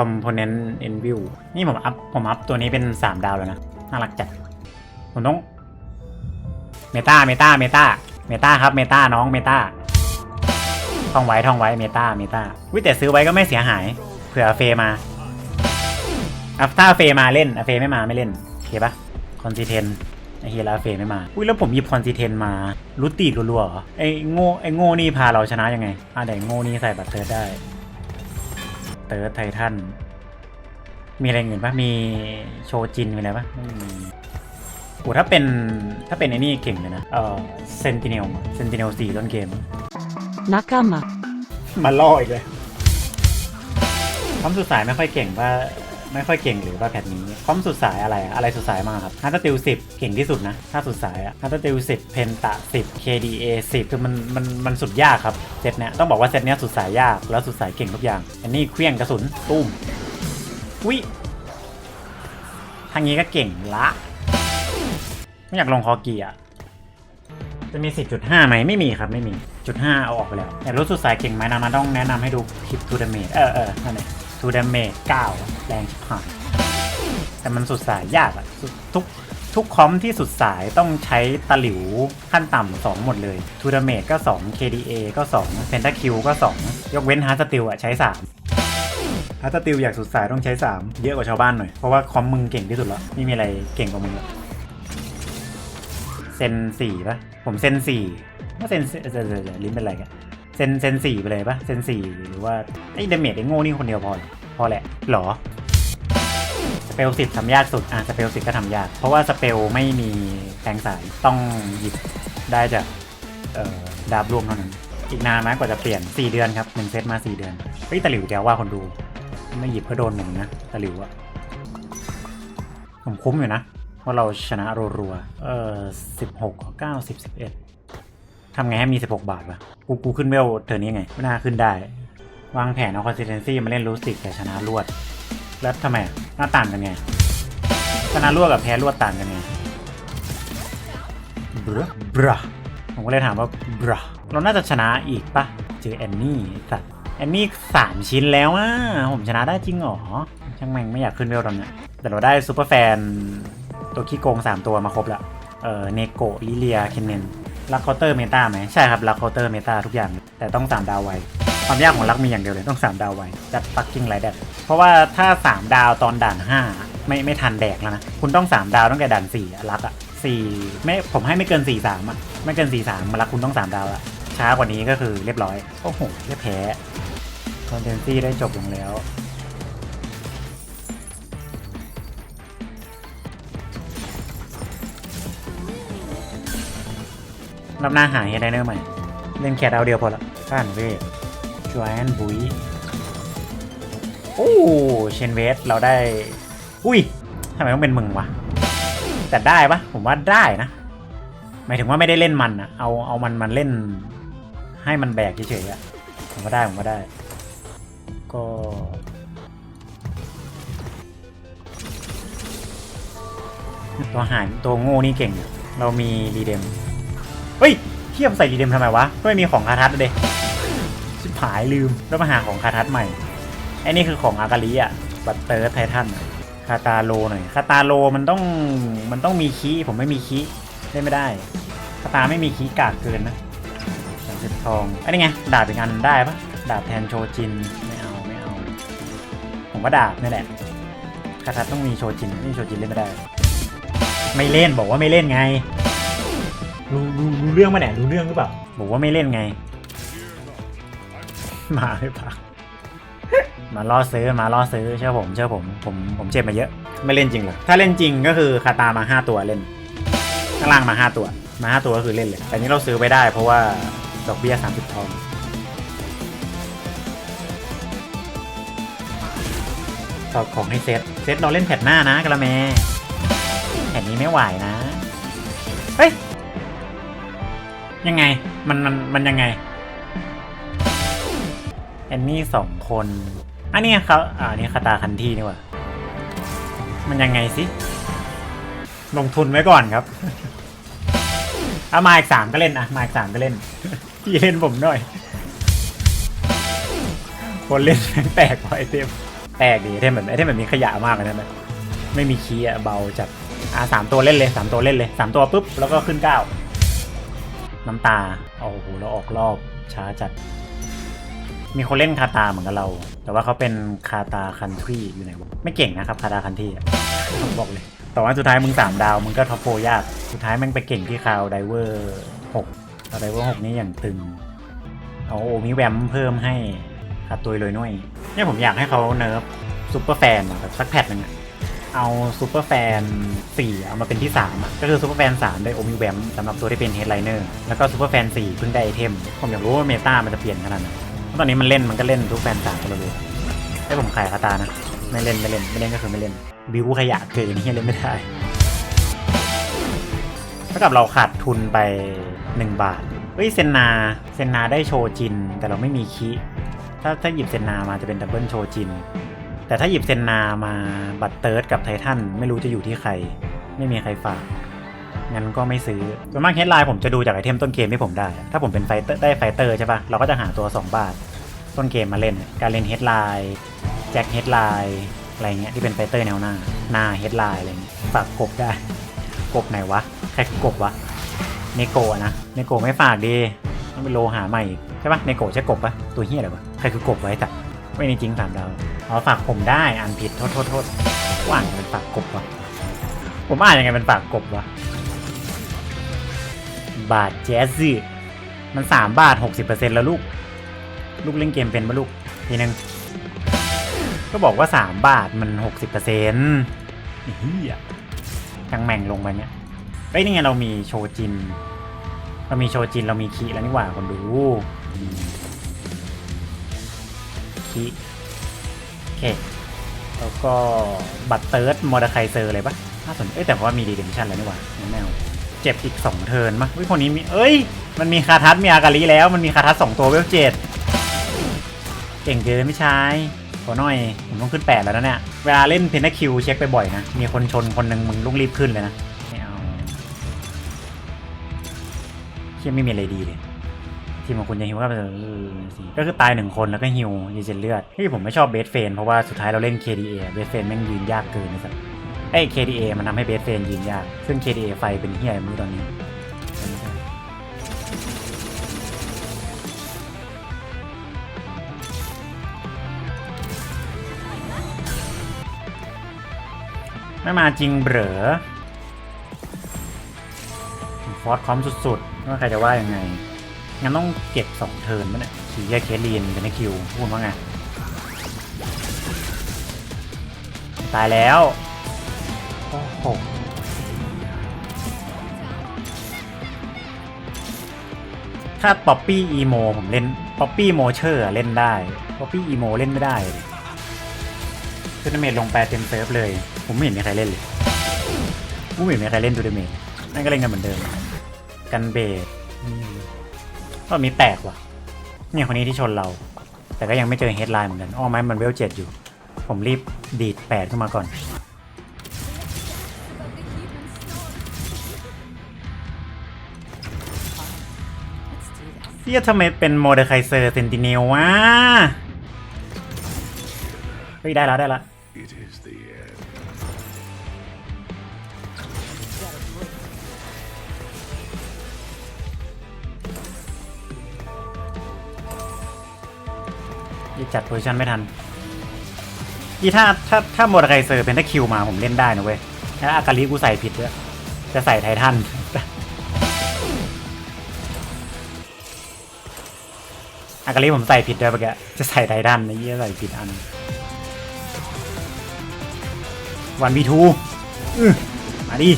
component in view นี่ผมอัพผมอัพตัวนี้เป็น 3 ดาวแล้วนะ น่ารักจัด ผมต้องเมตาเมตาเมตาเมตาครับเมตาน้องเมตาท่องไว้ท่องไว้เมตาเมตาวิแต่ซื้อไว้ก็ไม่เสียหาย เผื่อเฟมาอัฟถ้าเฟมาเล่นเฟไม่มาไม่เล่นโอเคปะคอนซิเทนไอเฮียแล้วเฟไม่มา อุ้ยแล้วผมหยิบคอนซิเทนมารุตตีรัวๆเหรอไอโง่ไอโง่นี่พาเราชนะยังไงอะแต่โง่นี่ใส่บัตรเติร์ได้ เติร์ดไททันมีอะไรอื่นปะมีโชจินมีอะไรปะไม่มีโอ้ถ้าเป็นถ้าเป็นไอ้นี่เก่งเลยนะ เออเซนติเนลเซนติเนลสี่ต้นเกม仲間มาล่ออีกเลยความสุดสายไม่ค่อยเก่งว่า ไม่ค่อยเก่งหรือว่าแพทนี้ความสุดสายอะไรอะอะไรสุดสายมากครับฮัตติลสิบเก่งที่สุดนะ ถ้าสุดสายอะฮัตติลสิบเพนตะสิบ KDA สิบคือมันมันมันสุดยากครับเซตเนี้ยต้องบอกว่าเซตเนี้ยสุดสายยากแล้วสุดสายเก่งทุกอย่าง อันนี้เคลี้ยงกระสุนตุ้มวิทางนี้ก็เก่งละไม่อยากลงคอเกียร์จะมี 10.5 ไหมไม่มีครับไม่มีจุด5เอาออกไปแล้วอยากรู้สุดสายเก่งไหมนะมันต้องแนะนำให้ดูคลิปทูดเมจเออเออนั่นแหละ ทูดาเมจ9แรงชิบหายแต่มันสุดสายยากอะทุกทุกคอมที่สุดสายต้องใช้ตะหลิวขั้นต่ำสองหมดเลยทูดาเมจก็ 2 KDA ก็2 p e n t a q ก็ 2 ยกเว้นฮาร์สติลอะใช้ 3ฮาร์สติลอยากสุดสายต้องใช้ 3 เยอะกว่าชาวบ้านหน่อย เพราะว่าคอมมึงเก่งที่สุดแล้ว ไม่มีอะไรเก่งกว่ามึงแล้วเซนสี่ปะผมเซนสี่ว่าเซนเดี๋ยวเดี๋ยวเดี๋ยวลิ้นเป็นไรกัน ซนเซนสี่ไปเลยปะเซนสี่หรือว่าไอ้เดเมจไอ้โง่นี่คนเดียวพอพอแหละหรอสเปลสิบทำยากสุด อะสเปลสิบก็ทำยาก เพราะว่าสเปลไม่มีแทงสายต้องหยิบได้จากเอ่อดาบรวงเท่านั้น อีกนานไหมกว่าจะเปลี่ยน 4 เดือนครับหนึ่งเซตมา 4 เดือนเฮ้ยตะหลิวเดียวว่าคนดู ไม่หยิบก็โดนหนึ่งนะตะหลิวอะผมคุ้มอยู่นะเพราเราชนะรัวๆเออสิบหกเก้าสิบสิบเอ็ด ทำไงให้มีสิบหกบาทวะ กูกูขึ้นเวลเธอนี้ไงไม่น่าขึ้นได้ วางแผนเอาคอนซิสเทนซี่มาเล่นรูสติกแต่ชนะรวด แล้วทำไมหน้าต่างกันไง ชนะรวดกับแพ้รวดต่างกันไงบรบรผมก็เลยถามว่าบรเราน่าจะชนะอีกปะเจอแอนนี่สัตว์แอนนี่สามชิ้นแล้วอะผมชนะได้จริงเหรอ ช่างแม่งไม่อยากขึ้นเวลตอนเนี้ยแต่เราได้ซูเปอร์แฟน ตัวขี้โกง3ตัวมาครบล้วเอ่อเนโกะลิเลีย เคนเนน ลักเคาน์เตอร์เมตาไหมใช่ครับลักเคาน์เตอร์เมตาทุกอย่าง แต่ต้อง3ดาวไวความยากของลักมีอย่างเดียวเลยต้อง3ดาวไวจัดปักกิ้งไรแดดเพราะว่าถ้า3ดาวตอนด่าน5ไม่ไม่ทันแดกแล้วนะคุณต้อง3ดาวตั้งแต่ด่าน4อะลักอะ4ไม่ผมให้ไม่เกิน4 3อะไม่เกิน4 3มาลักคุณต้อง3ดาวอะช้ากว่านี้ก็คือเรียบร้อยโอ้โหเรียแพ้คอนเทนซี่ได้จบลงแล้ว รอบหน้าหาเฮดไดเนอร์ใหม่ เล่นแคทเอาเดียวพอละข้านเวทจวนบุยโอ้เชนเวสเราได้ อุ้ยทำไมต้องเป็นมึงวะแต่ได้ปะผมว่าได้นะหมายถึงว่าไม่ได้เล่นมันอะเอาเอามันมันเล่น ให้มันแบกเฉยๆอะผมก็ได้ผมก็ได้ ก็ตัวหารตัวโง่นี่เก่งอยู่เรามีรีเดม เฮ้ยเทียบใส่รีเดมทำไมวะก็ไม่มีของคาทัศน์เดยชิบหายลืมแล้วมาหาของคาทัศน์ใหม่ไอ้นี่คือของอากาลิอะบัตเตอร์ไททันคาตาโลหน่อยคาตาโลมันต้องมันต้องมีคีย์ผมไม่มีคีย์เล่นไม่ได้คาตาไม่มีคีย์กากเกินนะสามสิบทองไอ้นี่ไงดาบอีกอันได้ปะดาบแทนโชจินไม่เอาไม่เอา ผมว่าดาบนี่แหละคาทัศน์ต้องมีโชจินนี่โชจินเล่นไม่ได้ ไม่เล่นบอกว่าไม่เล่นไง รู้รู้รู้เรื่องมาเนี่ยรู้เรื่องหรือเปล่าบอกว่าไม่เล่นไง มาไม่พักมาล่อซื้อมาล่อซื้อเชื่อผมเชื่อผมผมผมเจ็บมาเยอะ ไม่เล่นจริงหรอกถ้าเล่นจริงก็คือคาตามาห้าตัวเล่นข้างล่างมาห้าตัว มาห้าตัวก็คือเล่นเลย แต่นี้เราซื้อไปได้เพราะว่าดอกเบี้ยสามสิบทองตอบของให้เซตเซตเราเล่นแผ่นหน้านะกระแมแผ่นนี้ไม่ไหวนะ เฮ้ย ยังไง มันมันมันยังไงแอนนี่สองคนอันนี้เขาอ่านี่คาตาคันที่นี่ว่ามันยังไงสิลงทุนไว้ก่อนครับเอามาอีกสามก็เล่นอะมาอีกสามก็เล่นพี่เล่นผมหน่อย คนเล่นแตกไอเต็มแปลกดีไอเทมแบบไอเทมแบบนี้ขยะมากเลยนะไม่มีคีย์อะเบาจัดอะสามตัวเล่นเลยสามตัวเล่นเลยสามตัวปุ๊บแล้วก็ขึ้นเก้า น้ำตาโอ้โหเราออกรอบช้าจัด มีคนเล่นคาตาเหมือนกับเรา แต่ว่าเขาเป็นคาตาคันทรีอยู่ไหนวะไม่เก่งนะครับคาตาคันทรีอะผมบอกเลยแต่ว่าสุดท้ายมึงสามดาว มึงก็ท็อปโฟร์ยาก สุดท้ายแม่งไปเก่งที่คาวไดเวอร์หกคาวไดเวอร์หกนี่อย่างตึง เอาโอมิแวมเพิ่มให้คาตุยเลยหน่อยเนี่ยผมอยากให้เขาเนิร์ฟซูเปอร์แฟนอะแบบสักแพทหนึ่งอะ เอาซูเปอร์แฟนสี่เอามาเป็นที่สามอะก็คือซูเปอร์แฟนสามได้โอมิแวมสำหรับตัวที่เป็นเฮดไลเนอร์แล้วก็ซูเปอร์แฟนสี่เพิ่งได้ไอเทม ผมอยากรู้ว่าเมตามันจะเปลี่ยนขนาดไหนเพราะตอนนี้มันเล่นมันก็เล่นทุกแฟนสามกันเลยให้ผมขายคาตานะ ไม่เล่นไม่เล่นไม่เล่นก็คือไม่เล่นบิวขยะเกินที่เล่นไม่ได้เท่ากับเราขาดทุนไป 1 บาทเฮ้ยเซนนาเซนนาได้โชจิน แต่เราไม่มีคิถ้าถ้าหยิบเซนนามาจะเป็นดับเบิลโชจิน แต่ถ้าหยิบเซนนามาบัตเติร์ดกับไททันไม่รู้จะอยู่ที่ใคร ไม่มีใครฝาก งั้นก็ไม่ซื้อส่วนมากเฮดไลน์ผมจะดูจากไอเทมต้นเกมที่ผมได้ ถ้าผมเป็นไฟเตอร์ได้ไฟเตอร์ใช่ปะเราก็จะหาตัว 2 บาท ต้นเกมมาเล่น การเล่นเฮดไลน์แจ็คเฮดไลน์อะไรเงี้ยที่เป็นไฟเตอร์แนวหน้า หน้าเฮดไลน์อะไรเงี้ยฝากกบได้ กบไหนวะ ใครกบวะเนโกะนะเนโกะไม่ฝากดีต้องไปโลหาใหม่อีกใช่ปะเนโกะใช่กบปะตัวเฮียอะไรวะใครคือกบไว้แต่ไม่จริงสามดาว อ๋อฝากผมได้อ่านผิดโทษโทษโทษว่านเป็นฝากกบวะผมอ่านยังไงเป็นฝากกบวะบาทแจ๊สซี่มันสามบาทหกสิบเปอร์เซ็นต์แล้วลูก ลูกเล่นเกมเป็นปะลูกทีนึงก็บอกว่าสามบาทมันหกสิบเปอร์เซ็นต์เฮียยังแม่งลงไปเนี่ยเอ้ยนี่ไงเรามีโชจิน เรามีโชจินเรามีคีแล้วนี่หว่าคนดูคี เค แล้วก็บัตรเติร์ดมอร์ดาไคเซอร์อะไรปะน่าสนเอ้ยแต่ว่ามีดีเดมชั่นแล้วนี่หว่างั้นแมวเจ็บอีก 2 เทิร์นมะเฮ้ยคนนี้มี เอ้ย มันมีคาทัสมีอากาลิแล้ว มันมีคาทัสสองตัวเวลเจ็ดเก่งเกินไม่ใช่ขอหน่อย ผมต้องขึ้น 8 แล้วนะเนี่ย เวลาเล่นเพนนัคิวเช็คไปบ่อยนะ มีคนชนคนหนึ่งมึงลุกรีบขึ้นเลยนะ ไม่เอาเชี่ยไม่มีอะไรดีเลย ทีมของคุณจะฮิวก็เป็นก็คือตายหนึ่งคนแล้วก็ฮิวยีเจนเลือดที่ผมไม่ชอบเบสเฟนเพราะว่าสุดท้ายเราเล่น KDA เบสเฟนแม่งยืนยากเกินนะสัสไอ้ KDA มันทำให้เบสเฟนยืนยาก ซึ่ง KDA ไฟเป็นเฮียมือตอนนี้ไม่มาจริงเบรอฟอร์สคอมสุดๆว่าใครจะว่ายังไง งั้นต้องเก็บสองเทิร์นมั้ยเนี่ยขี่แยกเคสลีนเป็นคิวพูดว่าไงตายแล้ว โอ้โหถ้าป๊อปปี้อีโมผมเล่นป๊อปปี้โมเชอร์เล่นได้ป๊อปปี้อีโมเล่นไม่ได้เลยทูนาเมตลงแปรเต็มเซิร์ฟเลย ผมไม่เห็นมีใครเล่นเลยกูไม่เห็นมีใครเล่นทูนาเมตนั่นก็เล่นกันเหมือนเดิม กันเบ สก็มีแตกว่ะ เนี่ยคนนี้ที่ชนเรา แต่ก็ยังไม่เจอเฮดไลน์เหมือนกันอ้อไม้มันเวลเจ็ดอยู่ ผมรีบดีดแปดขึ้นมาก่อน เฮียทำไมเป็นโมเดลไคเซอร์เซนติเนลวะ เฮ้ย ได้แล้วได้แล้ว It is the จัดโพซิชันไม่ทันยี่ถ้าถ้าถ้าโมดไคเซอร์เป็นถ้าคิวมาผมเล่นได้นะเว้ยแล้วอากาลิกูใส่ผิดด้วยจะใส่ไททันอากาลิผมใส่ผิดด้วยเมื่อกี้จะใส่ไททันนะยี่ใส่ผิดอันวันบีทูมาดิ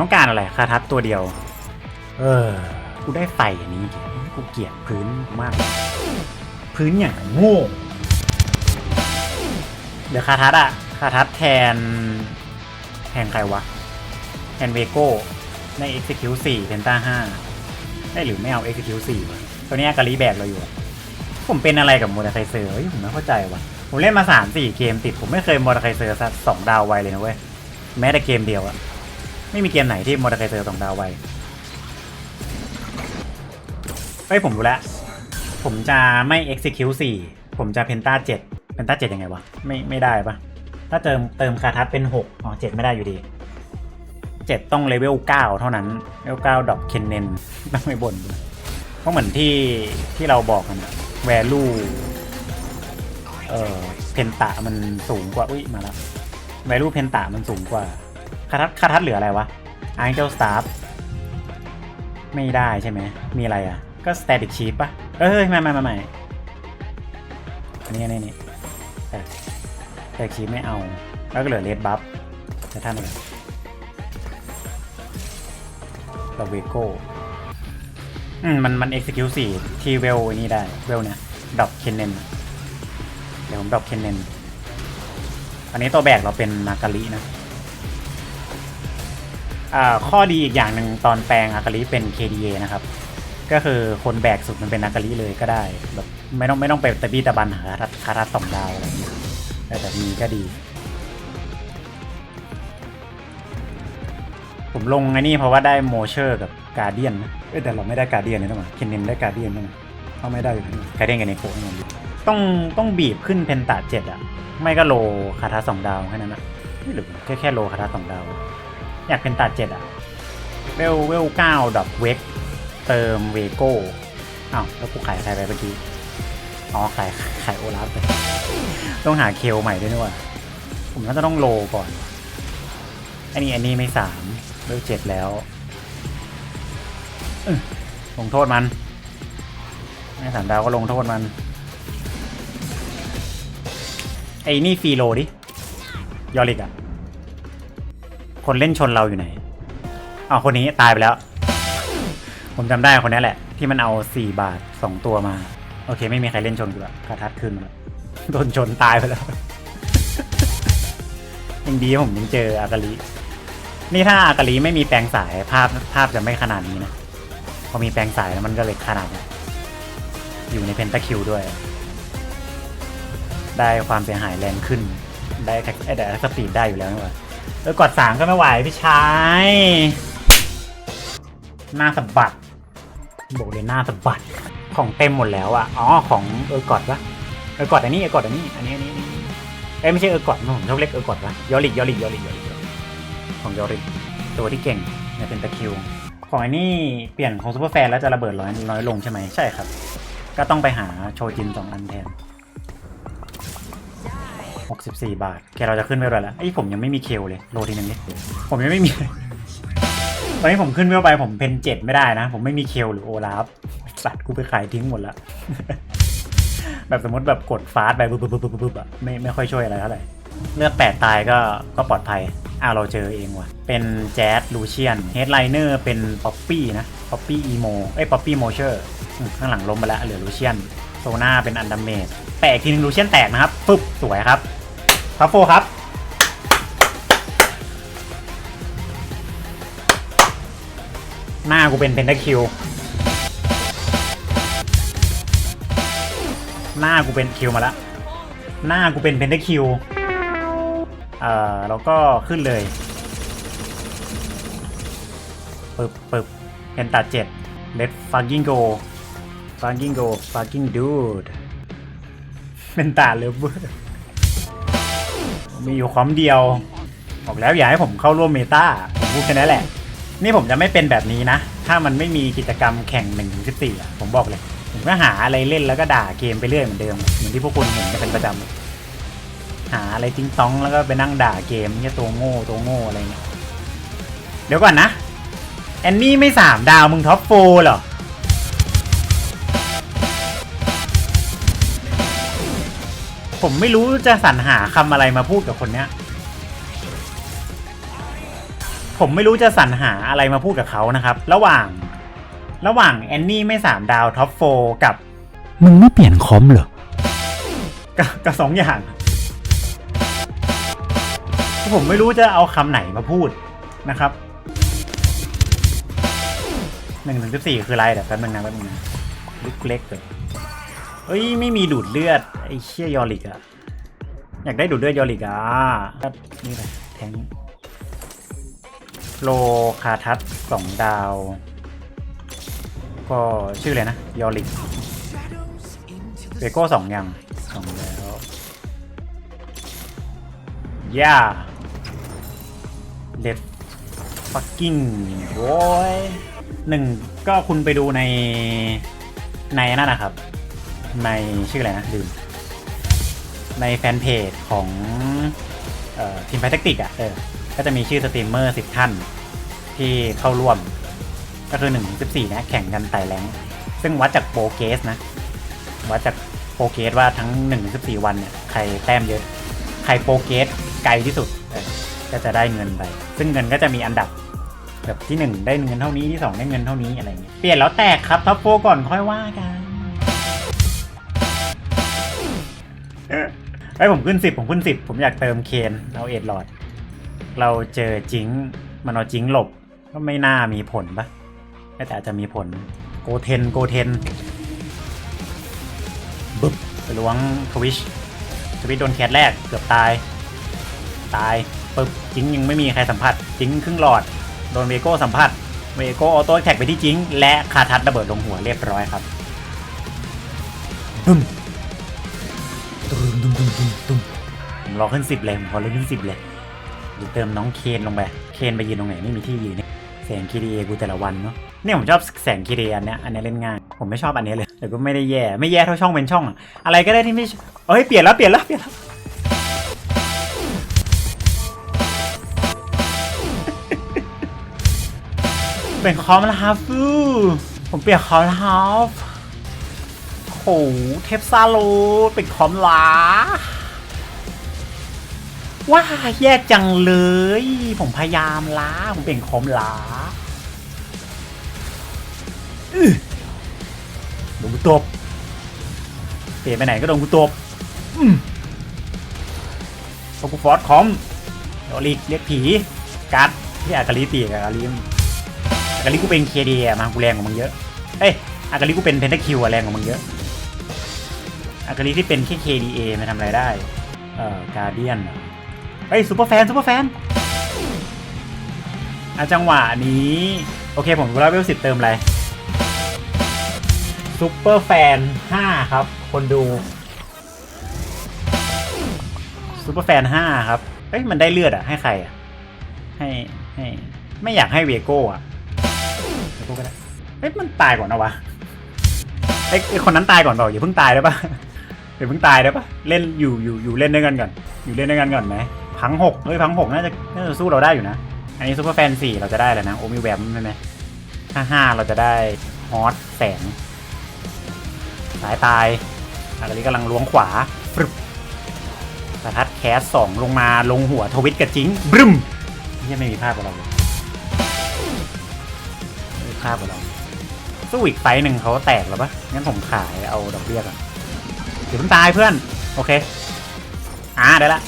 ต้องการอะไรคาทัดตัวเดียว เออ กูได้ไฟอันนี้ กูเกลียดพื้นมาก พื้นอย่างโง่เดี๋ยวคาทัดอะคาทัดแทน แทนใครวะ แทนเวโก้ใน Execute 4เพนต้า5ได้หรือไม่เอา Execute 4วะตัวนี้อากาลีแบกเราอยู่อะผมเป็นอะไรกับโมเดลไคเซอร์เฮ้ยผมไม่เข้าใจว่ะ ผมเล่นมา 3-4 เกมติด ผมไม่เคยโมเดลไคเซอร์สักสองดาวไวเลยนะเว้ย แม้แต่เกมเดียวอะ ไม่มีเกมไหนที่โมเดลไคเซอร์สองดาวไวเอ้ยผมรู้แล้ว ผมจะไม่ execute 4 ผมจะ penta 7 penta 7ยังไงวะ ไม่ไม่ได้ปะถ้าเติมเติมคาทัศเป็น 6 อ๋อ 7 ไม่ได้อยู่ดี 7 ต้องเลเวล 9 เท่านั้น เลเวล 9ดอกเคนเนนต้องไม่บ่นเพราะเหมือนที่ที่เราบอกกันอะ value เอ่อเพนตะมันสูงกว่า อุ้ยมาแล้ว value เพนตะมันสูงกว่า คาทัศคาทัศเหลืออะไรวะ Angel Staff ไม่ได้ใช่ไหม มีอะไรอะ ก็ static sheet ปะเอ้ยไม่ไม่ไม่ไม่อันนี้อันนี้นี่แต่ static sheet ไม่เอา แล้วก็เหลือ red buff แต่ท่านอะไรเราเวโก้อืมมันมัน execute สี่ที่เวลนี้ได้ เวลเนี่ยดอปเคนเนนเดี๋ยวผมดอปเคนเนนอันนี้ตัวแบกเราเป็นนากาลินะ ข้อดีอีกอย่างหนึ่งตอนแปลงอากาลิเป็น KDA นะครับ ก็คือคนแบกสุดมันเป็นอากาลิเลยก็ได้แบบไม่ต้องไม่ต้องไปตะบี้ตะบันหาคาทัดคาทสองดาวอะไรอย่างเงี้ยแต่แบบมีก็ดี ผมลงไอ้นี่เพราะว่าได้โมเชอร์กับการเดียนนะเอ้ยแต่เราไม่ได้การเดียนนี่ต้องมาเคนเนนได้การเดียนต้องมาเขาไม่ได้อยู่ที่การเดียนกับเนโคให้มันดีต้องต้องบีบขึ้นเพนตาเจ็ดอะไม่ก็โลคาทัดสองดาวแค่นั้นนะไม่หรือแค่แค่โลคาทัดสองดาว อยากเป็นตาเจ็ดอะเวลเวลเก้าดอกเวกเติมเวโก้อ้าวแล้วกูขายใครไปเมื่อกี้ อ๋อขายขายโอลาฟไปต้องหาเคลใหม่ด้วยนี่ว่าผมน่าจะต้องโลก่อน อันนี้อันนี้ไม่สามเวลเจ็ดแล้วลงโทษมันไม่สามดาวก็ลงโทษมันไอ้นี่ฟรีโลดิ ยอริกอะ คนเล่นชนเราอยู่ไหน เอาคนนี้ตายไปแล้ว ผมจำได้คนนี้แหละ ที่มันเอา4บาท2ตัวมา โอเค ไม่มีใครเล่นชนกูละคาทัดขึ้นมาแล้วโดนชนตายไปแล้วยังดีผมยังเจออากาลินี่ถ้าอากาลิไม่มีแปลงสายภาพภาพจะไม่ขนาดนี้นะพอมีแปลงสายแล้วมันก็เลยขนาดนี้อยู่ในเพนตาคิวด้วย ได้ความเสียหายแรงขึ้น ได้แค่แต่สปีดได้อยู่แล้วนี่หว่า เออกดสามก็ไม่ไหวพี่ชายหน้าสะบัดบอกเลยหน้าสะบัดของเต็มหมดแล้วอะอ๋อของเออกอดปะเออกอดอันนี้เออกอดอันนี้อันนี้อันนี้อันนี้เอ้ยไม่ใช่เออกอดผมชอบเรียกเออกอดปะยอริกยอริกยอริกยอริกของยอริกตัวที่เก่งในเป็นตะคิวของอันนี้เปลี่ยนของซูเปอร์แฟนแล้วจะระเบิดน้อยน้อยลงใช่ไหมใช่ครับ ก็ต้องไปหาโชจินสองอันแทน 64 บาทแกเราจะขึ้นไปเลยแล้วไอ้ผมยังไม่มีเคลเลยโลทีนึงนี่ผมยังไม่มีตอนนี้ผมขึ้นเวลไปผมเพนเจ็ดไม่ได้นะ ผมไม่มีเคลหรือโอลาฟสัตว์กูไปขายทิ้งหมดล้วแบบสมมติแบบกดฟาสต์ไปบปุ๊บปุ๊บปุ๊บปุ๊บอะไม่ไม่ค่อยช่วยอะไรเท่าไหร่เลือกแปดตายก็ก็ปลอดภัยอ้าวเราเจอเองว่ะ เป็นแจ๊ดลูเชียนเฮดไลเนอร์เป็นป๊อปปี้นะป๊อปปี้อีโมเอ้ยป๊อปปี้โมเชอร์ข้างหลังล้มไปแล้วเหลือลูเชียนโซน่าเป็นอันดัมเมจแตกทีนึงลูเชียนแตกนะครับปึ๊บสวยครับ ทัฟโฟครับ หน้ากูเป็นเพนทาคิว หน้ากูเป็นคิวมาแล้วหน้ากูเป็นเพนทาคิว เอ่อ แล้วก็ขึ้นเลยปึบปึบเพนตาเจ็ด let fucking go fucking go fucking dude เป็นตาเลเวอร์ มีอยู่ความเดียวบอกแล้วอย่าให้ผมเข้าร่วมเมตาผมพูดแค่นั้นแหละ นี่ผมจะไม่เป็นแบบนี้นะ ถ้ามันไม่มีกิจกรรมแข่ง1นถึงสิอ่ผมบอกเลย ผมก็หาอะไรเล่นแล้วก็ด่าเกมไปเรื่อยเหมือนเดิมเหมือนที่พวกคุณเห็นกันเป็นประจำหาอะไรติ้งต้องแล้วก็ไปนั่งด่าเกมเนี่ยตัวโง่ตัวโง่อะไรเงี้ยเดี๋ยวก่อนนะแอนนี่ไม่สามดาวมึงท็อปโฟเหรอ ผมไม่รู้จะสรรหาคำอะไรมาพูดกับคนเนี้ย ผมไม่รู้จะสรรหาอะไรมาพูดกับเขานะครับ ระหว่าง ระหว่างแอนนี่ไม่สามดาวท็อปโฟกับ มึงไม่เปลี่ยนคอมเหรอ กับกับสองอย่าง ผมไม่รู้จะเอาคำไหนมาพูดนะครับหนึ่งถึงสิบสี่คืออะไรเดี๋ยวแป๊บนึงนะแป๊บนึงนะลูกเล็กเลย เอ้ยไม่มีดูดเลือดไอ้เชี่ยยอริกอะอยากได้ดูดเลือดยอริกอะนี่ไปแทงโลคาทัสสองดาว ก็ชื่ออะไรนะ ยอริกเวโก้สองยังสองแล้วย่าเ e ดฟักกิ้งโว้ยหนึ่งก็คุณไปดูในในนั่นนะครับ ในชื่ออะไรนะลืมในแฟนเพจของทีมไฟแทคติกอะเออก็จะมีชื่อสตรีมเมอร์สิบท่านที่เข้าร่วม ก็คือ1นึ่งสิบสี่นะแข่งกันไต่แรงซึ่งวัดจากโปรเกสนะ วัดจากโปรเกสว่าทั้ง1นึ่งสิบสี่วันเนี่ยใครแต้มเยอะ ใครโปรเกสไกลที่สุดก็จะได้เงินไป ซึ่งเงินก็จะมีอันดับแบบที่1ได้เงินเท่านี้ที่2ได้เงินเท่านี้อะไรเงี้ยเปลี่ยนแล้วแตกครับท็อปโฟก่อนค่อยว่ากัน ไอ้ผมขึ้นสิบผมขึ้นสิบผมอยากเติมเคนเอาเอ็ดหลอด เราเจอจิงมันเอาจิงหลบก็ไม่น่ามีผลปะแต่อาจจะมีผลโกเทนโกเทนบึ๊บไปล้วงทวิชทวิชโดนแคทแรกเกือบตาย ตายปึ๊บจิงยังไม่มีใครสัมผัสจิงครึ่งหลอดโดนเวโก้สัมผัสเวโก้ออโต้แท็กไปที่จิง และคาทัดระเบิดลงหัวเรียบร้อยครับบึ้ม ตุ้มตุ้มตุ้มตุ้มตุ้มผมรอขึ้นสิบเลยผมขอเลยขึ้นสิบเลยเดี๋ยวเติมน้องเคนลงไป เคนไปยืนตรงไหนไม่มีที่ยืนเนี่ยแสงคีดีเอกูแต่ละวันเนาะเนี่ยผมชอบแสงคีดีอันเนี้ยอันนี้เล่นง่ายผมไม่ชอบอันนี้เลยแต่ก็ไม่ได้แย่ไม่แย่เท่าช่องเป็นช่อง อะอะไรก็ได้ที่ไม่เอ้ยเปลี่ยนแล้วเปลี่ยนแล้วเปลี่ยนแล้วเป็นคอมแล้วครับฟูผมเปลี่ยนคอมแล้วครับ เทปซาโลเป็นคอมลาว้าแย่จังเลย ผมพยายามล้า ผมเป็นคอมลาอื้อโดนกูตบเปลี่ยนไปไหนก็โดนกูตบอืมโฟกูฟอร์ดคอมโดลิกเรียกผีกัดที่อากาลิตีกับอากาลิมอากาลิกูเป็นเคดีมากูแรงกว่ามึงเยอะ เอ้ยอากาลิกูเป็นเพนทาคิวอะแรงกว่ามึงเยอะ อากาลิที่เป็นแค่ KDA มาทำอะไรได้ เอ่อการเดียนเฮ้ยซูเปอร์แฟนซูเปอร์แฟนอะจังหวะนี้ โอเคผมรู้แล้วเวลสิบเติมอะไรซูเปอร์แฟนห้าครับ คนดูซูเปอร์แฟนห้าครับ เอ้ย มันได้เลือดอะ ให้ใครอะ ให้ให้ ไม่อยากให้เวโก้อะเวโก้ก็ได้เอ้ย มันตายก่อนนะวะไอ้ไอ้คนนั้นตายก่อนเปล่าอย่าเพิ่งตายได้ปะ อย่าเพิ่งตายได้ปะเล่นอยู่อยู่อยู่เล่นด้วยกันก่อน อยู่เล่นด้วยกันก่อนไหมพังหกเฮ้ยพังหกน่าจะน่าจะสู้เราได้อยู่นะ อันนี้ซูเปอร์แฟนสี่เราจะได้แล้วนะ โอมิแวมใช่ไหมห้าห้าเราจะได้ฮอตแสงสายตายอะไรนี้กำลังล้วงขวาฟรึบประทัดแคสสองลงมาลงหัวทวิตกับจิงบรึมยังไม่มีภาพกับเราเลยไม่ภาพกับเราสู้อีกไฟต์หนึ่งเขาแตกแล้วปะงั้นผมขายเอาดอกเบี้ยก่อน เดี๋ยวเพิ่งตายเพื่อน โอเค อ่าได้ละ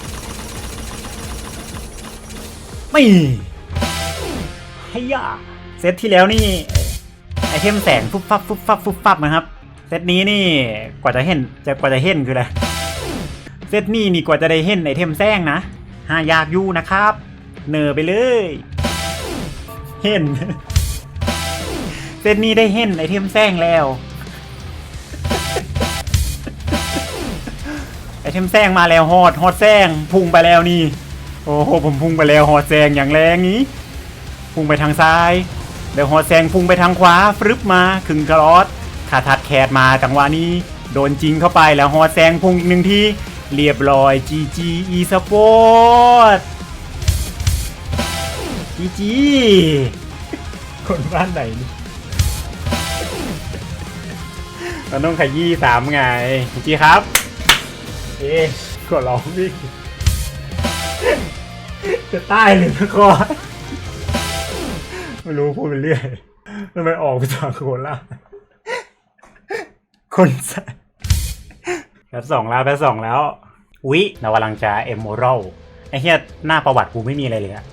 ไม่ไฮ้ยาเซตที่แล้วนี่ ไอเทมแสงฟุบฟับฟุบฟับฟุบฟับนะครับ เซตนี้นี่กว่าจะเห็นจะกว่าจะเห็นคืออะไร เซตนี้นี่กว่าจะได้เห็นไอเทมแซงนะหายากอยู่นะครับ เนอไปเลย เห็น เซตนี้ได้เห็นไอเทมแซงแล้ว ไอเทมแซงมาแล้วฮอดฮอดแซงพุ่งไปแล้วนี่ โอ้โหผมพุ่งไปแล้วฮอดแซงอย่างแรงนี้ พุ่งไปทางซ้ายเดี๋ยวฮอดแซงพุ่งไปทางขวาฟรึบมาขึงกระลอดขาทัดแคดมาจังหวะนี้ โดนจริงเข้าไปแล้วฮอดแซงพุ่งอีกหนึ่งทีเรียบร้อย GG e sport GG คนบ้านไหนนี่มันต้องขยี้สามไงจีครับ เอ๊ก็ร้องดิจะใต้หรือตะคอไม่รู้พูดไปเรื่อยทำไมออกภาษาโคราชคนใส่แพทสองแล้วแพทสองแล้ว วิเรากำลังจะเอมโมรัลไอ้เหี้ยหน้าประวัติกูไม่มีอะไรเลยอะ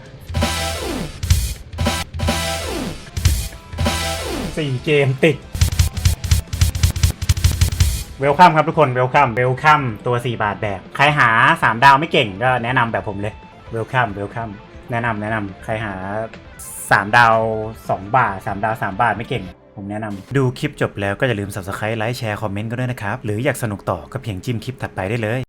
สี่เกมติด เวลคัมครับทุกคนเวลคัมเวลคัมตัว 4 บาทแบบ ใครหา 3 ดาวไม่เก่งก็แนะนำแบบผมเลยเวลคัมเวลคัมแนะนำแนะนำใครหา 3 ดาว 2 บาท 3 ดาว 3 บาทไม่เก่ง ผมแนะนำดูคลิปจบแล้วก็อย่าลืม subscribe ไลค์แชร์คอมเมนต์ก็ด้วยนะครับ หรืออยากสนุกต่อก็เพียงจิ้มคลิปถัดไปได้เลย